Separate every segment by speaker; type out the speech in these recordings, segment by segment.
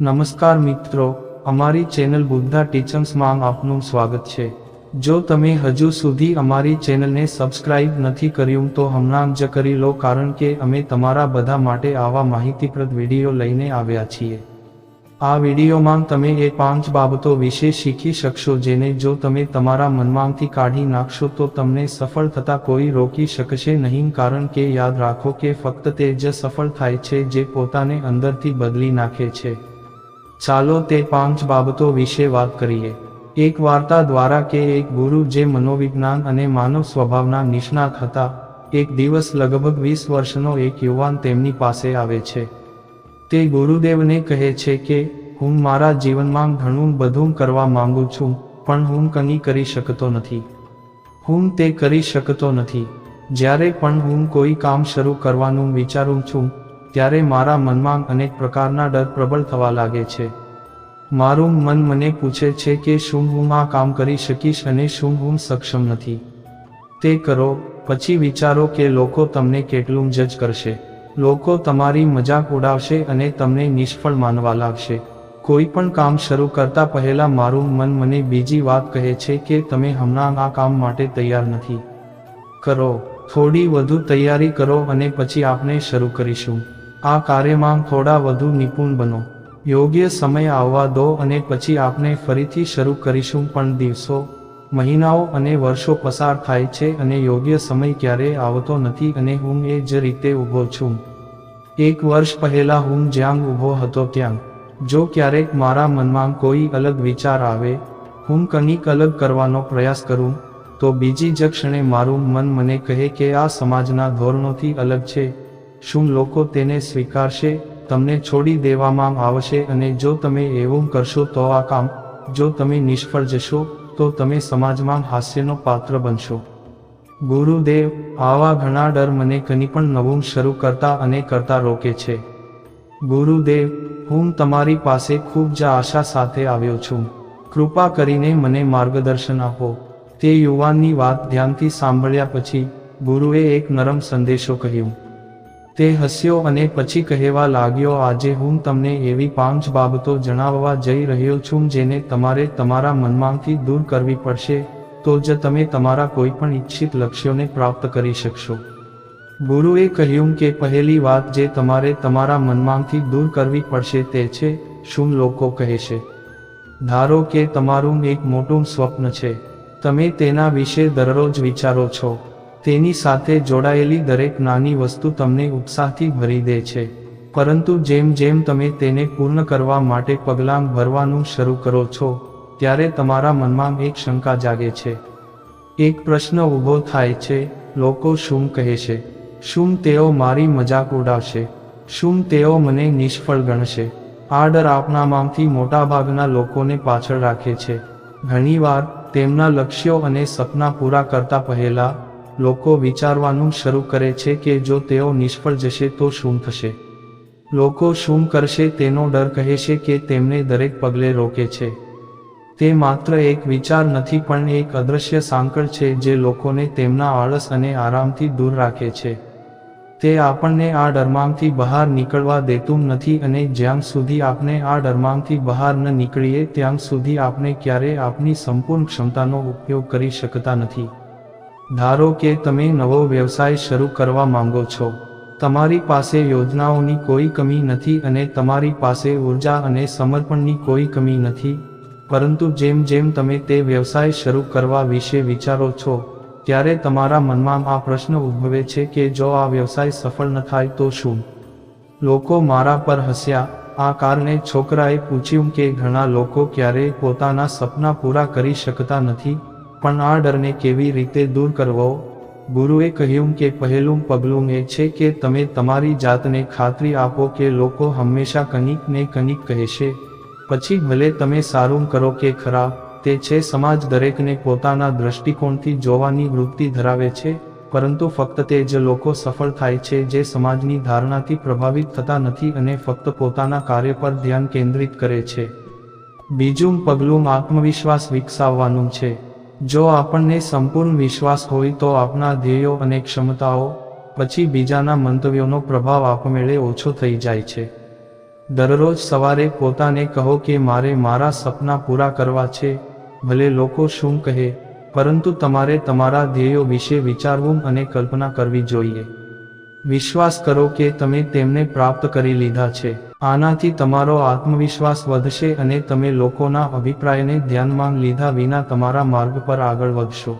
Speaker 1: નમસ્કાર મિત્રો, અમારી ચેનલ બુદ્ધા ટીચર્સમાં આપનું સ્વાગત છે. જો તમે હજુ સુધી અમારી ચેનલને સબસ્ક્રાઇબ નથી કર્યું તો હમણાં જ કરી લો કારણ કે અમે તમારા બધા માટે આવા માહિતીપ્રદ વીડિયો લઈને આવ્યા છીએ. આ વિડીયોમાં તમે એ પાંચ બાબતો વિશે શીખી શકશો જેને જો તમે તમારા મનમાંથી કાઢી નાખશો તો તમને સફળ થતા કોઈ રોકી શકશે નહીં કારણ કે યાદ રાખો કે ફક્ત તે જ સફળ થાય છે જે પોતાને અંદરથી બદલી નાખે છે. ચાલો તે પાંચ બાબતો વિશે વાત કરીએ. એક વાર્તા દ્વારા કે એક ગુરુ જે મનોવિજ્ઞાન અને માનવ સ્વભાવના નિષ્ણાત હતા, એક દિવસ લગભગ વીસ વર્ષનો એક યુવાન તેમની પાસે આવે છે. તે ગુરુદેવને કહે છે કે, હું મારા જીવનમાં ઘણું બધું કરવા માંગુ છું, પણ હું કંઈ કરી શકતો નથી. હું તે કરી શકતો નથી. જ્યારે પણ હું કોઈ કામ શરૂ કરવાનું વિચારું છું ત્યારે મારા મનમાં અનેક પ્રકારના ડર પ્રબળ થવા લાગે છે. મારું મન મને પૂછે છે કે શું હું આ કામ કરી શકીશ અને શું હું સક્ષમ નથી. તે કરો, પછી વિચારો કે લોકો તમને કેટલું જજ કરશે. લોકો તમારી મજાક ઉડાવશે અને તમને નિષ્ફળ માનવા લાગશે. કોઈ પણ કામ શરૂ કરતા પહેલા મારું મન મને બીજી વાત કહે છે કે તમે હમણાં આ કામ માટે તૈયાર નથી. કરો, થોડી વધુ તૈયારી કરો અને પછી આપણે શરૂ કરીશું. આ કાર્યમાં થોડા વધુ નિપુણ બનો. યોગ્ય સમય આવવા દો અને પછી આપણે ફરીથી શરૂ કરીશું પણ દિવસો, મહિનાઓ અને વર્ષો પસાર થાય છે અને યોગ્ય સમય ક્યારેય આવતો નથી અને હું એ જ રીતે ઊભો છું. એક વર્ષ પહેલાં હું જ્યાં ઊભો હતો ત્યાં. જો ક્યારેક મારા મનમાં કોઈ અલગ વિચાર આવે, હું કંઈક અલગ કરવાનો પ્રયાસ કરું, તો બીજી જ ક્ષણે મારું મન મને કહે કે આ સમાજના ધોરણોથી અલગ છે. શું લોકો તેને સ્વીકારશે? તમને છોડી દેવામાં આવશે અને જો તમે એવું કરશો તો આ કામ, જો તમે નિષ્ફળ જશો, તો તમે સમાજમાં હાસ્યનો પાત્ર બનશો. ગુરુદેવ, આવા ઘણા ડર મને કંઈ પણ નવું શરૂ કરતા અને કરતા રોકે છે. ગુરુદેવ, હું તમારી પાસે ખૂબ જ આશા સાથે આવ્યો છું. કૃપા કરીને મને માર્ગદર્શન આપો. તે યુવાનની વાત ધ્યાનથી સાંભળ્યા પછી, ગુરુએ એક નરમ સંદેશો કહ્યું. તે હસ્યો અને પછી કહેવા લાગ્યો, આજે હું તમને એવી પાંચ બાબતો જણાવવા જઈ રહ્યો છું જેને તમારે તમારા મનમાંથી દૂર કરવી પડશે, તો જ તમે તમારા કોઈ પણ ઈચ્છિત લક્ષ્યોને પ્રાપ્ત કરી શકશો. ગુરુએ કહ્યું કે પહેલી વાત જે તમારે તમારા મનમાંથી દૂર કરવી પડશે તે છે, શું લોકો કહે છે. ધારો કે તમારું એક મોટું સ્વપ્ન છે, તમે તેના વિશે દરરોજ વિચારો છો તેની સાથે જોડાયેલી દરેક નાની વસ્તુ તમને ઉત્સાહથી ભરી દે છે. પરંતુ જેમ જેમ તમે તેને પૂર્ણ કરવા માટે પગલાં ભરવાનું શરૂ કરો છો, ત્યારે તમારા મનમાં એક શંકા જાગે છે. એક પ્રશ્ન ઊભો થાય છે, લોકો શું કહે છે? શું તેઓ મારી મજાક ઉડાવશે? શું તેઓ મને નિષ્ફળ ગણશે? આ ડર આપણામાંથી મોટાભાગના લોકોને પાછળ રાખે છે. ઘણીવાર તેમના લક્ષ્યો અને સપના પૂરા કરતા પહેલા લોકો વિચારવાનું શરૂ કરે છે કે જો તેઓ નિષ્ફળ જશે તો શું થશે? લોકો શું કરશે તેનો ડર કહે છે કે તેમને દરેક પગલે રોકે છે. તે માત્ર એક વિચાર નથી પણ એક અદૃશ્ય સાંકળ છે જે લોકોને તેમના આળસ અને આરામથી દૂર રાખે છે. તે આપણને આ ડરમાંગથી બહાર નીકળવા દેતું નથી અને જ્યાં સુધી આપણે આ ડરમાંગથી બહાર ન નીકળીએ, ત્યાં સુધી આપણે ક્યારેય આપણી સંપૂર્ણ ક્ષમતાનો ઉપયોગ કરી શકતા નથી. ધારો કે તમે નવો વ્યવસાય શરૂ કરવા માંગો છો, તમારી પાસે યોજનાઓની કોઈ કમી નથી અને તમારી પાસે ઊર્જા અને સમર્પણની કોઈ કમી નથી. પરંતુ જેમ જેમ તમે તે વ્યવસાય શરૂ કરવા વિશે વિચારો છો, ત્યારે તમારા મનમાં આ પ્રશ્ન ઉદ્ભવે છે કે જો આ વ્યવસાય સફળ ન થાય તો શું? લોકો મારા પર હસ્યા, આ કારણે છોકરાએ પૂછ્યું કે ઘણા લોકો ક્યારેય પોતાના સપના પૂરા કરી શકતા નથી પણ આ ડરને કેવી રીતે દૂર કરવો? ગુરુએ કહ્યું કે પહેલું પગલું એ છે કે તમે તમારી જાતને ખાતરી આપો કે લોકો હંમેશા કંઈક ને કંઈક કહેશે. પછી ભલે તમે સારું કરો કે ખરાબ, તે છે સમાજ દરેકને પોતાના દ્રષ્ટિકોણથી જોવાની વૃત્તિ ધરાવે છે, પરંતુ ફક્ત તે જ લોકો સફળ થાય છે જે સમાજની ધારણાથી પ્રભાવિત થતા નથી અને ફક્ત પોતાના કાર્ય પર ધ્યાન કેન્દ્રિત કરે છે. બીજું પગલું આત્મવિશ્વાસ વિકસાવવાનું છે. જો આપણને સંપૂર્ણ વિશ્વાસ હોય તો આપણા ધ્યેયો અને ક્ષમતાઓ, પછી બીજાના મંતવ્યોનો પ્રભાવ આપમેળે ઓછો થઈ જાય છે. દરરોજ સવારે પોતાને કહો કે મારે મારા સપના પૂરા કરવા છે, ભલે લોકો શું કહે, પરંતુ તમારે તમારા ધ્યેયો વિશે વિચારવું અને કલ્પના કરવી જોઈએ. વિશ્વાસ કરો કે તમે તેમને પ્રાપ્ત કરી લીધા છે. આનાથી તમારો આત્મવિશ્વાસ વધશે અને તમે લોકોના અભિપ્રાયને ધ્યાનમાં લીધા વિના તમારા માર્ગ પર આગળ વધશો.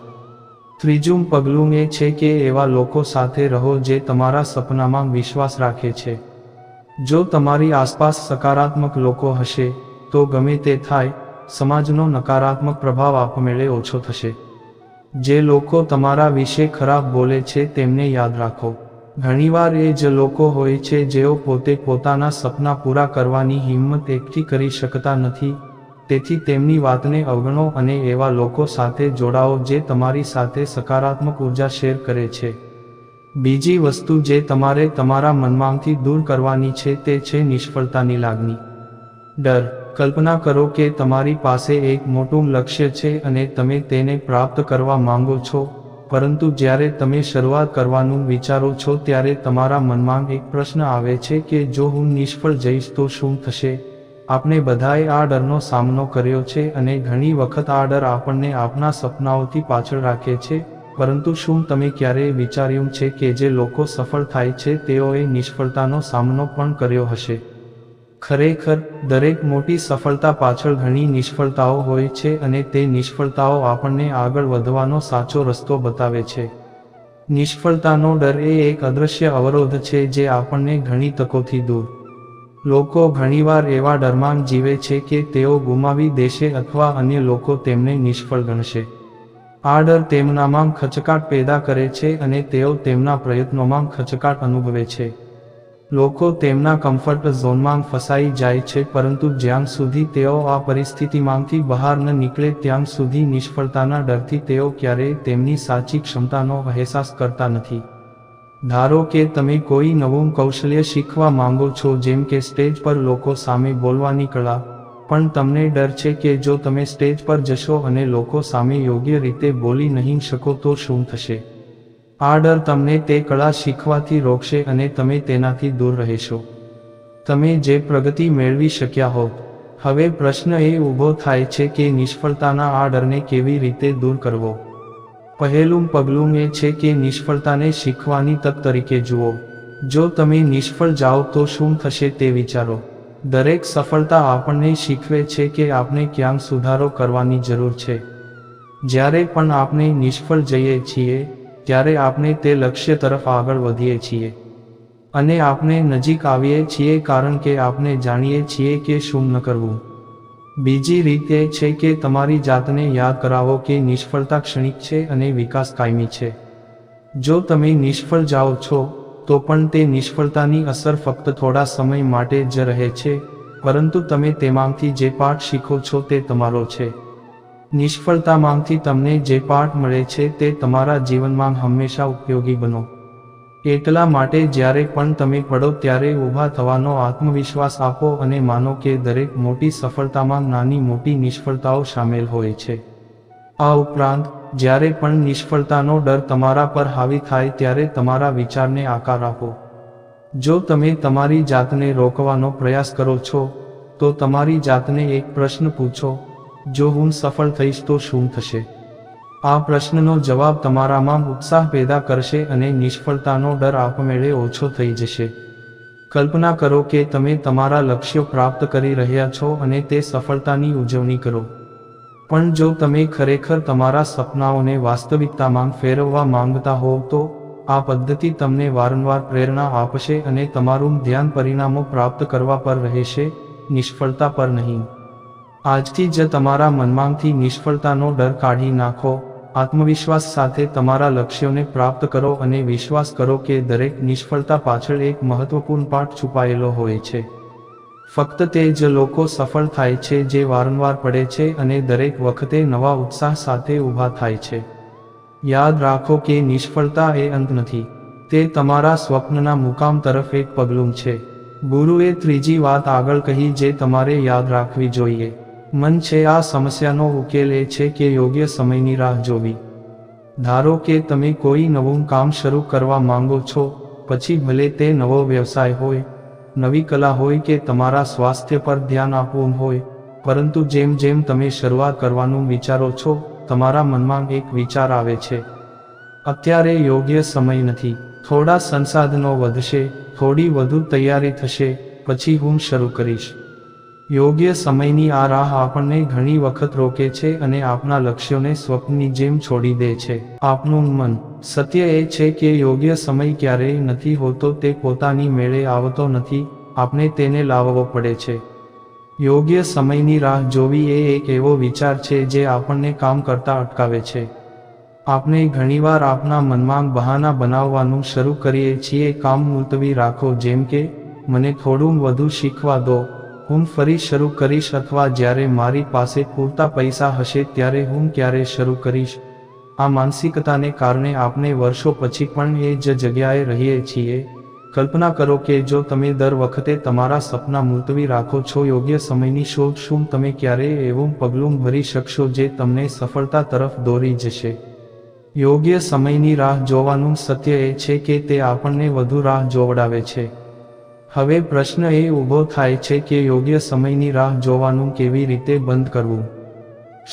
Speaker 1: ત્રીજું પગલું એ છે કે એવા લોકો સાથે રહો જે તમારા સપનામાં વિશ્વાસ રાખે છે. જો તમારી આસપાસ સકારાત્મક લોકો હશે, તો ગમે તે થાય, સમાજનો નકારાત્મક પ્રભાવ આપમેળે ઓછો થશે. જે લોકો તમારા વિશે ખરાબ બોલે છે તેમને યાદ રાખો. ઘણીવાર એ જ લોકો હોય છે જેઓ પોતે પોતાના સપના પૂરા કરવાની હિંમત એકઠી કરી શકતા નથી. તેથી તેમની વાતને અવગણો અને એવા લોકો સાથે જોડાઓ જે તમારી સાથે સકારાત્મક ઊર્જા શેર કરે છે. બીજી વસ્તુ જે તમારે તમારા મનમાંથી દૂર કરવાની છે તે છે નિષ્ફળતાની લાગણી. ડર. કલ્પના કરો કે તમારી પાસે એક મોટું લક્ષ્ય છે અને તમે તેને પ્રાપ્ત કરવા માંગો છો. પરંતુ જ્યારે તમે શરૂઆત કરવાનું વિચારો છો ત્યારે તમારા મનમાં એક પ્રશ્ન આવે છે કે જો હું નિષ્ફળ જઈશ તો શું થશે? આપણે બધાએ આ ડરનો સામનો કર્યો છે અને ઘણી વખત આ ડર આપણને આપણા સપનાઓથી પાછળ રાખે છે, પરંતુ શું તમે ક્યારેય વિચાર્યું છે કે જે લોકો સફળ થાય છે તેઓએ નિષ્ફળતાનો સામનો પણ કર્યો હશે? ખરેખર દરેક મોટી સફળતા પાછળ ઘણી નિષ્ફળતાઓ હોય છે અને તે નિષ્ફળતાઓ આપણને આગળ વધવાનો સાચો રસ્તો બતાવે છે. નિષ્ફળતાનો ડર એ એક અદૃશ્ય અવરોધ છે જે આપણને ઘણી તકોથી દૂર. લોકો ઘણીવાર એવા ડરમાં જીવે છે કે તેઓ ગુમાવી દેશે અથવા અન્ય લોકો તેમને નિષ્ફળ ગણશે. આ ડર તેમનામાં ખચકાટ પેદા કરે છે અને તેઓ તેમના પ્રયત્નોમાં ખચકાટ અનુભવે છે. લોકો તેમના કમ્ફર્ટ ઝોનમાં ફસાઈ જાય છે પરંતુ જ્યાં સુધી તેઓ આ પરિસ્થિતિમાંથી બહાર ન નીકળે ત્યાં સુધી નિષ્ફળતાના ડરથી તેઓ ક્યારેય તેમની સાચી ક્ષમતાનો અહેસાસ કરતા નથી. ધારો કે તમે કોઈ નવું કૌશલ્ય શીખવા માંગો છો જેમ કે સ્ટેજ પર લોકો સામે બોલવાની કળા, પણ તમને ડર છે કે જો તમે સ્ટેજ પર જશો અને લોકો સામે યોગ્ય રીતે બોલી નહીં શકો તો શું થશે? આ ડર તમને તે કળા શીખવાથી રોકશે અને તમે તેનાથી દૂર રહેશો. તમે જે પ્રગતિ મેળવી શક્યા હોત હવે પ્રશ્ન એ ઊભો થાય છે કે નિષ્ફળતાના આ ડરને કેવી રીતે દૂર કરવો? પહેલું પગલું એ છે કે નિષ્ફળતાને શીખવાની તક તરીકે જુઓ. જો તમે નિષ્ફળ જાઓ તો શું થશે તે વિચારો. દરેક સફળતા આપણને શીખવે છે કે આપણે ક્યાં સુધારો કરવાની જરૂર છે. જ્યારે પણ આપણે નિષ્ફળ જઈએ છીએ ત્યારે આપણે તે લક્ષ્ય તરફ આગળ વધીએ છીએ. અને આપણે નજીક આવીએ છીએ કારણ કે આપણે જાણીએ છીએ કે શું ન કરવું. બીજી રીત છે કે તમારી જાતને યાદ કરાવો કે નિષ્ફળતા ક્ષણિક છે અને વિકાસ કાયમી છે. જો તમે નિષ્ફળ જાઓ છો, તો પણ તે નિષ્ફળતાની અસર ફક્ત થોડા સમય માટે જ રહે છે, પરંતુ તમે તેમાંથી જે પાઠ શીખો છો તે તમારો છે. નિષ્ફળતામાંથી તમને જે પાઠ મળે છે તે તમારા જીવનમાં હંમેશા ઉપયોગી બનો. એટલા માટે જ્યારે પણ તમે પડો ત્યારે ઊભા થવાનો આત્મવિશ્વાસ આપો અને માનો કે દરેક મોટી સફળતામાં નાની મોટી નિષ્ફળતાઓ સામેલ હોય છે. આ ઉપરાંત, જ્યારે પણ નિષ્ફળતાનો ડર તમારા પર હાવી થાય ત્યારે તમારા વિચારને આકાર આપો. જો તમે તમારી જાતને રોકવાનો પ્રયાસ કરો છો, તો તમારી જાતને એક પ્રશ્ન પૂછો જો હું સફળ થઈશ તો શું થશે? આ પ્રશ્નનો જવાબ તમારામાં ઉત્સાહ પેદા કરશે અને નિષ્ફળતાનો ડર આપમેળે ઓછો થઈ જશે. કલ્પના કરો કે તમે તમારા લક્ષ્યો પ્રાપ્ત કરી રહ્યા છો અને તે સફળતાની ઉજવણી કરો. પણ જો તમે ખરેખર તમારા સપનાઓને વાસ્તવિકતામાં ફેરવવા માંગતા હોવ તો, આ પદ્ધતિ તમને વારંવાર પ્રેરણા આપશે અને તમારું ધ્યાન પરિણામો પ્રાપ્ત કરવા પર રહેશે, નિષ્ફળતા પર નહીં. આજથી જ તમારા મનમાંથી નિષ્ફળતાનો ડર કાઢી નાખો. આત્મવિશ્વાસ સાથે તમારા લક્ષ્યોને પ્રાપ્ત કરો અને વિશ્વાસ કરો કે દરેક નિષ્ફળતા પાછળ એક મહત્વપૂર્ણ પાઠ છુપાયેલો હોય છે. ફક્ત તે જ લોકો સફળ થાય છે જે વારંવાર પડે છે અને દરેક વખતે નવા ઉત્સાહ સાથે ઊભા થાય છે. યાદ રાખો કે નિષ્ફળતા એ અંત નથી. તે તમારા સ્વપ્નના મુકામ તરફ એક પગલું છે. ગુરુએ ત્રીજી વાત આગળ કહી જે તમારે યાદ રાખવી જોઈએ. મન છે આ સમસ્યાનો ઉકેલ એ છે કે યોગ્ય સમયની રાહ જોવી. ધારો કે તમે કોઈ નવું કામ શરૂ કરવા માંગો છો, પછી ભલે તે નવો વ્યવસાય હોય, નવી કલા હોય કે તમારા સ્વાસ્થ્ય પર ધ્યાન આપવું હોય, પરંતુ જેમ જેમ તમે શરૂઆત કરવાનું વિચારો છો, તમારા મનમાં એક વિચાર આવે છે. અત્યારે યોગ્ય સમય નથી. થોડા સંસાધનો વધશે, થોડી વધુ તૈયારી થશે, પછી હું શરૂ કરીશ. યોગ્ય સમયની આ રાહ આપણને ઘણી વખત રોકે છે અને આપના લક્ષ્યોને સ્વપ્નની જેમ છોડી દે છે. આપનું મન. સત્ય એ છે કે યોગ્ય સમય ક્યારેય નથી હોતો, તે પોતાની મેળે આવતો નથી. આપણે તેને લાવવો પડે છે. યોગ્ય સમયની રાહ જોવી એ એક એવો વિચાર છે જે આપણને કામ કરતા અટકાવે છે. આપણે ઘણીવાર આપના મનમાં બહાના બનાવવાનું શરૂ કરીએ છીએ, કામ મુલતવી રાખો, જેમ કે, મને થોડું વધુ શીખવા દો. હું ફરી શરૂ કરીશ અથવા જ્યારે મારી પાસે પૂરતા પૈસા હશે ત્યારે હું ક્યારે શરૂ કરીશ? આ માનસિકતાને કારણે આપણે વર્ષો પછી પણ એ જ જગ્યાએ રહીએ છીએ. કલ્પના કરો કે જો તમે દર વખતે તમારા સપના મુલતવી રાખો છો, યોગ્ય સમયની શોધ શું તમે ક્યારેય એવું પગલું ભરી શકશો જે તમને સફળતા તરફ દોરી જશે? યોગ્ય સમયની રાહ જોવાનું સત્ય એ છે કે તે આપણને વધુ રાહ જોવડાવે છે. હવે પ્રશ્ન એ ઊભો થાય છે કે યોગ્ય સમયની રાહ જોવાનું કેવી રીતે બંધ કરવું?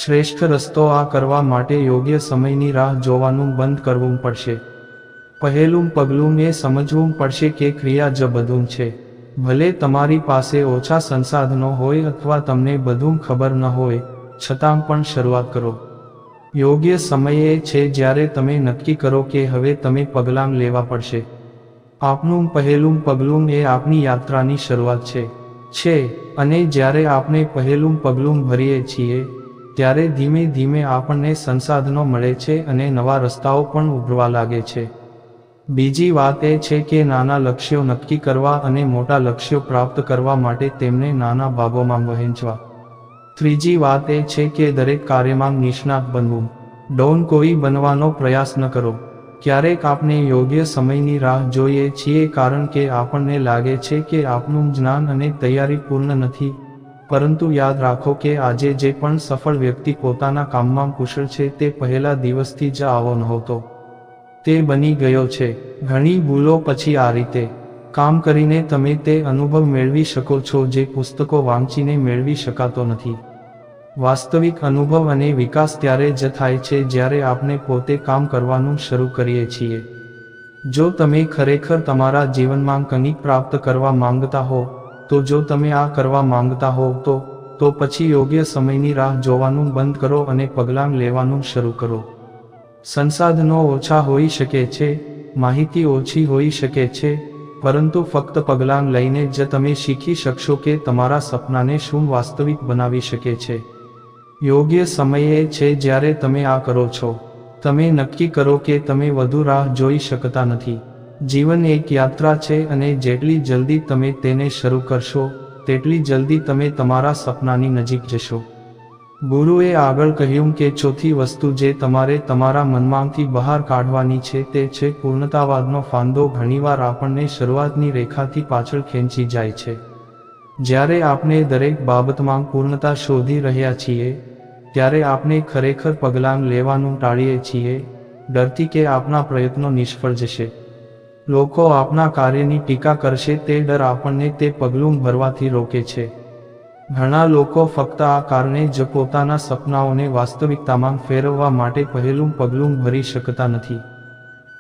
Speaker 1: શ્રેષ્ઠ રસ્તો આ કરવા માટે યોગ્ય સમયની રાહ જોવાનું બંધ કરવું પડશે. પહેલું પગલું એ સમજવું પડશે કે ક્રિયા જ બધું છે. ભલે તમારી પાસે ઓછા સંસાધનો હોય અથવા તમને બધું ખબર ન હોય, છતાં પણ શરૂઆત કરો. યોગ્ય સમય છે જ્યારે તમે નક્કી કરો કે હવે તમે પગલાં લેવા પડશે. આપનું પહેલું પગલું એ આપની યાત્રાની શરૂઆત છે. છે, અને જ્યારે આપણે પહેલું પગલું ભરીએ છીએ, ત્યારે ધીમે ધીમે આપણને સંસાધનો મળે છે અને નવા રસ્તાઓ પણ ઉભરવા લાગે છે. બીજી વાત એ છે કે નાના લક્ષ્યો નક્કી કરવા અને મોટા લક્ષ્યો પ્રાપ્ત કરવા માટે તેમને નાના ભાગોમાં વહેંચવા. ત્રીજી વાત એ છે કે દરેક કાર્યમાં નિષ્ણાત બનવું. ડોન કોઈ બનવાનો પ્રયાસ ન કરો. ક્યારેક આપણે યોગ્ય સમયની રાહ જોઈએ છીએ કારણ કે આપણને લાગે છે કે આપણું જ્ઞાન અને તૈયારી પૂર્ણ નથી. પરંતુ યાદ રાખો કે આજે જે પણ સફળ વ્યક્તિ પોતાના કામમાં કુશળ છે તે પહેલા દિવસથી જ આવો નહોતો. તે બની ગયો છે. ઘણી ભૂલો પછી આ રીતે. કામ કરીને તમે તે અનુભવ મેળવી શકો છો જે પુસ્તકો વાંચીને મેળવી શકાતો નથી. વાસ્તવિક અનુભવ અને વિકાસ ત્યારે જ થાય છે જ્યારે આપણે પોતે કામ કરવાનું શરૂ કરીએ છીએ. જો તમે ખરેખર તમારા જીવનમાં કંઈક પ્રાપ્ત કરવા માંગતા હો, તો જો તમે આ કરવા માંગતા હો, તો તો પછી યોગ્ય સમયની રાહ જોવાનું બંધ કરો અને પગલાં લેવાનું શરૂ કરો. સંસાધનો ઓછા હોઈ શકે છે, માહિતી ઓછી હોઈ શકે છે, પરંતુ ફક્ત પગલાં લઈને જ તમે શીખી શકશો કે તમારા સપનાને શું વાસ્તવિક બનાવી શકે છે. યોગ્ય સમય છે જ્યારે તમે આ કરો છો. તમે નક્કી કરો કે તમે વધુ રાહ જોઈ શકતા નથી. જીવન એક યાત્રા છે અને જેટલી જલ્દી તમે તેને શરૂ કરશો, તેટલી જલ્દી તમે તમારા સપનાની નજીક જશો. ગુરુએ આગળ કહ્યું કે ચોથી વસ્તુ જે તમારે તમારા મનમાંથી બહાર કાઢવાની છે તે છે પૂર્ણતાવાદનો ફાંદો ઘણીવાર આપણને શરૂઆતની રેખાથી પાછળ ખેંચી જાય છે. જ્યારે આપણે દરેક બાબતમાં પૂર્ણતા શોધી રહ્યા છીએ ત્યારે આપણે ખરેખર પગલાં લેવાનું ટાળીએ છીએ, ડરથી કે આપણા પ્રયત્નો નિષ્ફળ જશે. લોકો આપણા કાર્યની ટીકા કરશે તે ડર આપણને તે પગલું ભરવાથી રોકે છે. ઘણા લોકો ફક્ત આ કારણે જ પોતાના સપનાઓને વાસ્તવિકતામાં ફેરવવા માટે પહેલું પગલું ભરી શકતા નથી.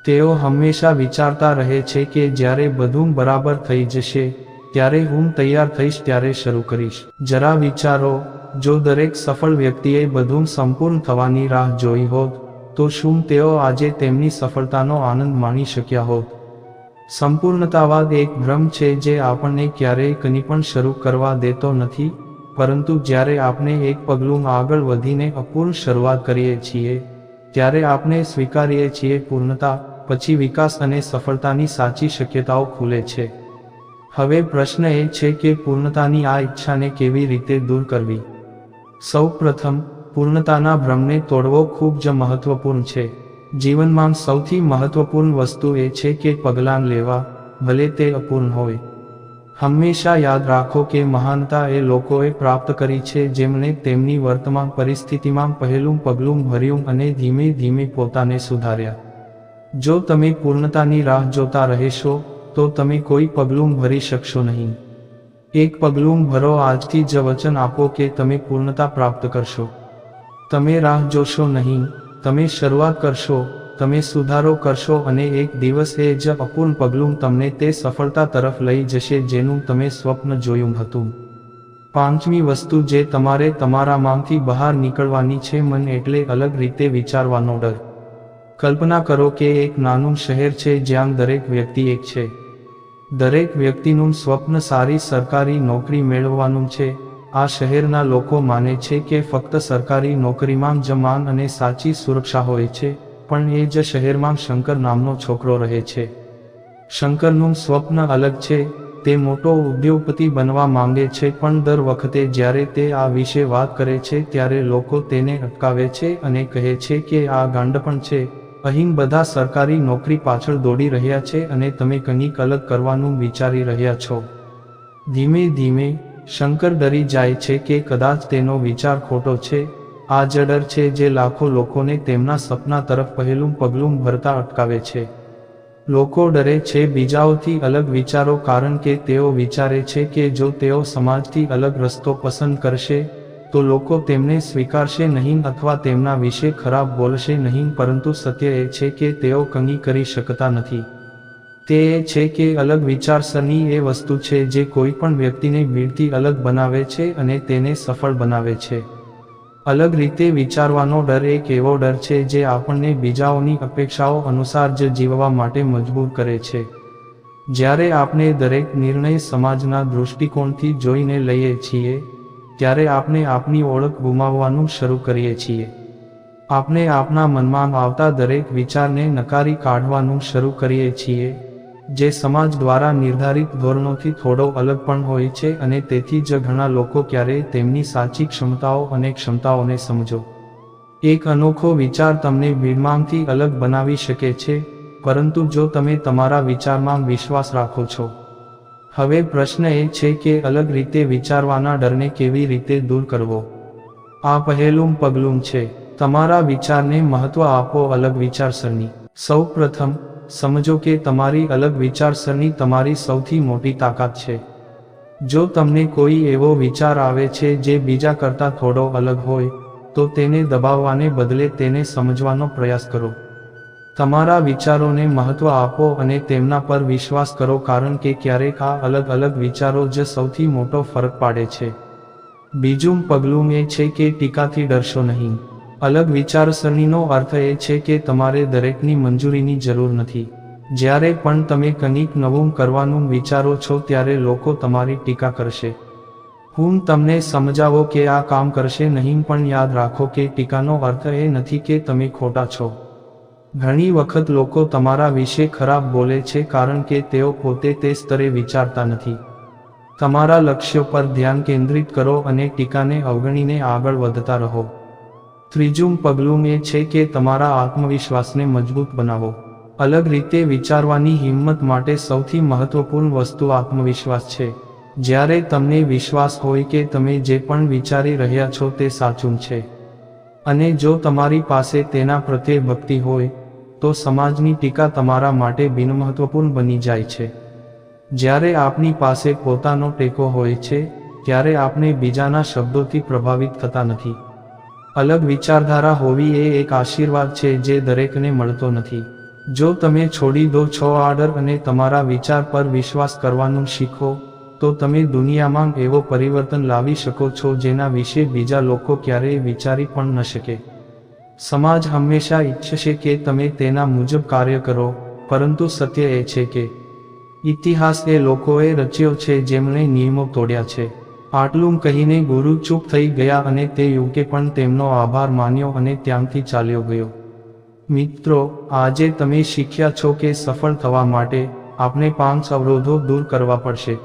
Speaker 1: તેઓ હંમેશા વિચારતા રહે છે કે જ્યારે બધું બરાબર થઈ જશે, ત્યારે હું તૈયાર થઈશ ત્યારે શરૂ કરીશ. જરા વિચારો જો દરેક સફળ વ્યક્તિએ બધું સંપૂર્ણ થવાની રાહ જોઈ હોત, તો શું તેઓ આજે તેમની સફળતાનો આનંદ માણી શક્યા હોત? સંપૂર્ણતાવાદ એક ભ્રમ છે જે આપણને ક્યારેય કંઈ પણ શરૂ કરવા દેતો નથી, પરંતુ જ્યારે આપણે એક પગલું આગળ વધીને અપૂર્ણ શરૂઆત કરીએ છીએ, ત્યારે આપણે સ્વીકારીએ છીએ પૂર્ણતા, પછી વિકાસ અને સફળતાની સાચી શક્યતાઓ ખુલે છે. હવે પ્રશ્ન એ છે કે પૂર્ણતાની આ ઈચ્છાને કેવી રીતે દૂર કરવી? સૌ પ્રથમ પૂર્ણતાના ભ્રમને તોડવો ખૂબ જ મહત્વપૂર્ણ છે. જીવનમાં સૌથી મહત્વપૂર્ણ વસ્તુ એ છે કે પગલાં લેવા, ભલે તે અપૂર્ણ હોય. હંમેશા યાદ રાખો કે મહાનતા એ લોકોએ પ્રાપ્ત કરી છે જેમણે તેમની વર્તમાન પરિસ્થિતિમાં પહેલું પગલું ભર્યું અને ધીમે ધીમે પોતાને સુધાર્યા. જો તમે પૂર્ણતાની રાહ જોતા રહેશો, તો તમે કોઈ પગલું ભરી શકશો નહીં. એક પગલું ભરો આજથી જ વચન આપો કે તમે પૂર્ણતા પ્રાપ્ત કરશો. તમે રાહ જોશો નહીં, તમે શરૂઆત કરશો, તમે સુધારો કરશો અને એક દિવસ એ જ અપૂર્ણ પગલું તમને તે સફળતા તરફ લઈ જશે જેનું તમે સ્વપ્ન જોયું હતું. પાંચમી વસ્તુ જે તમારે તમારામાંથી બહાર નીકળવાની છે મન એટલે અલગ રીતે વિચારવાનો ડર. કલ્પના કરો કે એક નાનું શહેર છે જ્યાં દરેક વ્યક્તિ એક છે. દરેક વ્યક્તિનું સ્વપ્ન સારી સરકારી નોકરી મેળવવાનું છે. આ શહેરના લોકો માને છે કે ફક્ત સરકારી નોકરીમાં જ માન અને સાચી સુરક્ષા હોય છે, પણ એ જ શહેરમાં શંકર નામનો છોકરો રહે છે. શંકરનું સ્વપ્ન અલગ છે, તે મોટો ઉદ્યોગપતિ બનવા માંગે છે, પણ દર વખતે જ્યારે તે આ વિશે વાત કરે છે, ત્યારે લોકો તેને અટકાવે છે અને કહે છે કે આ ગાંડપણ છે. અહીં બધા સરકારી નોકરી પાછળ દોડી રહ્યા છે અને તમે કંઈક અલગ કરવાનું વિચારી રહ્યા છો. ધીમે ધીમે, શંકર ડરી જાય છે કે કદાચ તેનો વિચાર ખોટો છે. આ જડર છે જે લાખો લોકોને તેમના સપના તરફ પહેલું પગલું ભરતા અટકાવે છે. લોકો ડરે છે બીજાઓથી અલગ વિચારો કારણ કે તેઓ વિચારે છે કે જો તેઓ સમાજથી અલગ રસ્તો પસંદ કરશે તો લોકો તેમને સ્વીકારશે નહીં અથવા તેમના વિશે ખરાબ બોલશે નહીં, પરંતુ સત્ય એ છે કે તેઓ કંઈ કરી શકતા નથી. તે એ છે કે અલગ વિચારસરણી એ વસ્તુ છે જે કોઈ પણ વ્યક્તિને ભીડથી અલગ બનાવે છે અને તેને સફળ બનાવે છે. અલગ રીતે વિચારવાનો ડર એક એવો ડર છે જે આપણને બીજાઓની અપેક્ષાઓ અનુસાર જ જીવવા માટે મજબૂર કરે છે. જ્યારે આપણે દરેક નિર્ણય સમાજના દૃષ્ટિકોણથી જોઈને લઈએ છીએ ત્યારે આપણે આપની ઓળખ ગુમાવવાનું શરૂ કરીએ છીએ. આપણે આપણા મનમાં આવતા દરેક વિચારને નકારી કાઢવાનું શરૂ કરીએ છીએ, જે સમાજ દ્વારા નિર્ધારિત ધોરણોથી થોડો અલગ પણ હોય છે અને તેથી જ ઘણા લોકો ક્યારેય તેમની સાચી ક્ષમતાઓ અને ક્ષમતાઓને સમજો. એક અનોખો વિચાર તમને ભીડમાંથી અલગ બનાવી શકે છે, પરંતુ જો તમે તમારા વિચારમાં વિશ્વાસ રાખો છો હવે પ્રશ્ન એ છે કે અલગ રીતે વિચારવાના ડરને કેવી રીતે દૂર કરવો? આ પહેલું પગલું છે. તમારા વિચારને મહત્વ આપો અલગ વિચારસરણી. સૌ પ્રથમ, સમજો કે તમારી અલગ વિચારસરણી તમારી સૌથી મોટી તાકાત છે. જો તમને કોઈ એવો વિચાર આવે છે જે બીજા કરતાં થોડો અલગ હોય, તો તેને દબાવવાને બદલે તેને સમજવાનો પ્રયાસ કરો. તમારા વિચારોને મહત્વ આપો અને તેમના પર વિશ્વાસ કરો કારણ કે ક્યારેક આ અલગ અલગ વિચારો જ સૌથી મોટો ફરક પાડે છે. બીજું પગલું એ છે કે ટીકાથી ડરશો નહીં. અલગ વિચારસરણીનો અર્થ એ છે કે તમારે દરેકની મંજૂરીની જરૂર નથી. જ્યારે પણ તમે કંઈક નવું કરવાનું વિચારો છો ત્યારે લોકો તમારી ટીકા કરશે. હું તમને સમજાવો કે આ કામ કરશે નહીં પણ યાદ રાખો કે ટીકાનો અર્થ એ નથી કે તમે ખોટા છો. ઘણી વખત લોકો તમારા વિશે ખરાબ બોલે છે કારણ કે તેઓ પોતે તે સ્તરે વિચારતા નથી. તમારા લક્ષ્યો પર ધ્યાન કેન્દ્રિત કરો અને ટીકાને અવગણીને આગળ વધતા રહો. ત્રીજું પગલું એ છે કે તમારા આત્મવિશ્વાસને મજબૂત બનાવો. અલગ રીતે વિચારવાની હિંમત માટે સૌથી મહત્વપૂર્ણ વસ્તુ આત્મવિશ્વાસ છે. જ્યારે તમને વિશ્વાસ હોય કે તમે જે પણ વિચારી રહ્યા છો તે સાચું છે. અને જો તમારી પાસે તેના પ્રત્યે ભક્તિ હોય, તો સમાજની ટીકા તમારા માટે બિનમહત્વપૂર્ણ બની જાય છે. જ્યારે આપની પાસે પોતાનો ટેકો હોય છે, ત્યારે આપણે બીજાના શબ્દોથી પ્રભાવિત થતા નથી. અલગ વિચારધારા હોવી એ એક આશીર્વાદ છે જે દરેકને મળતો નથી. જો તમે છોડી દો છો આડર અને તમારા વિચાર પર વિશ્વાસ કરવાનું શીખો તો તમે દુનિયામાં એવો પરિવર્તન લાવી શકો છો જેના વિશે બીજા લોકો ક્યારેય વિચારી પણ ન શકે. સમાજ હંમેશા ઈચ્છશે કે તમે તેના મુજબ કાર્ય કરો, પરંતુ સત્ય એ છે કે ઇતિહાસ એ લોકોએ રચ્યો છે જેમણે નિયમો તોડ્યા છે. આટલું કહીને ગુરુ ચૂપ થઈ ગયા અને તે યુવકે પણ તેમનો આભાર માન્યો અને ત્યાંથી ચાલ્યો ગયો. મિત્રો, આજે તમે શીખ્યા છો કે સફળ થવા માટે આપણે પાંચ અવરોધો દૂર કરવા પડશે.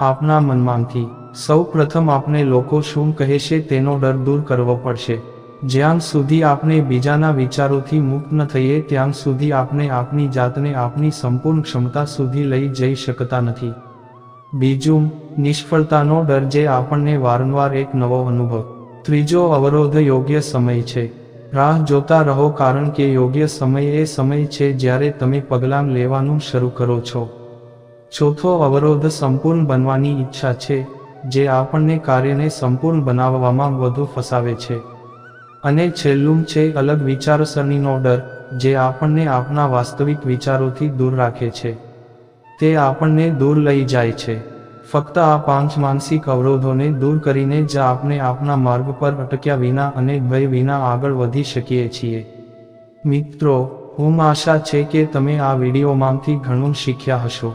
Speaker 1: આપના મનમાંથી, સૌ પ્રથમ આપણે લોકો શું કહેશે તેનો ડર દૂર કરવો પડશે. જ્યાં સુધી આપણે બીજાના વિચારોથી મુક્ત ન થઈએ, ત્યાં સુધી આપણે આપની જાતને આપની સંપૂર્ણ ક્ષમતા સુધી લઈ જઈ શકતા નથી. બીજું, નિષ્ફળતાનો ડર જે આપણને વારંવાર એક નવો અનુભવ. ત્રીજો, અવરોધ યોગ્ય સમય છે. રાહ જોતા રહો કારણ કે યોગ્ય સમય એ સમય છે જ્યારે તમે પગલાં લેવાનું શરૂ કરો છો. ચોથો અવરોધ સંપૂર્ણ બનવાની ઈચ્છા છે, જે આપણને કાર્યને સંપૂર્ણ બનાવવામાં વધુ ફસાવે છે. અને છેલ્લું છે અલગ વિચારસરણીનો ડર, જે આપણને આપણા વાસ્તવિક વિચારોથી દૂર રાખે છે. તે આપણને દૂર લઈ જાય છે. ફક્ત આ પાંચ માનસિક અવરોધોને દૂર કરીને જ આપણે આપણા માર્ગ પર અટક્યા વિના અને ભય વિના આગળ વધી શકીએ છીએ. મિત્રો, હું આશા છે કે તમે આ વિડીયોમાંથી ઘણું શીખ્યા હશો.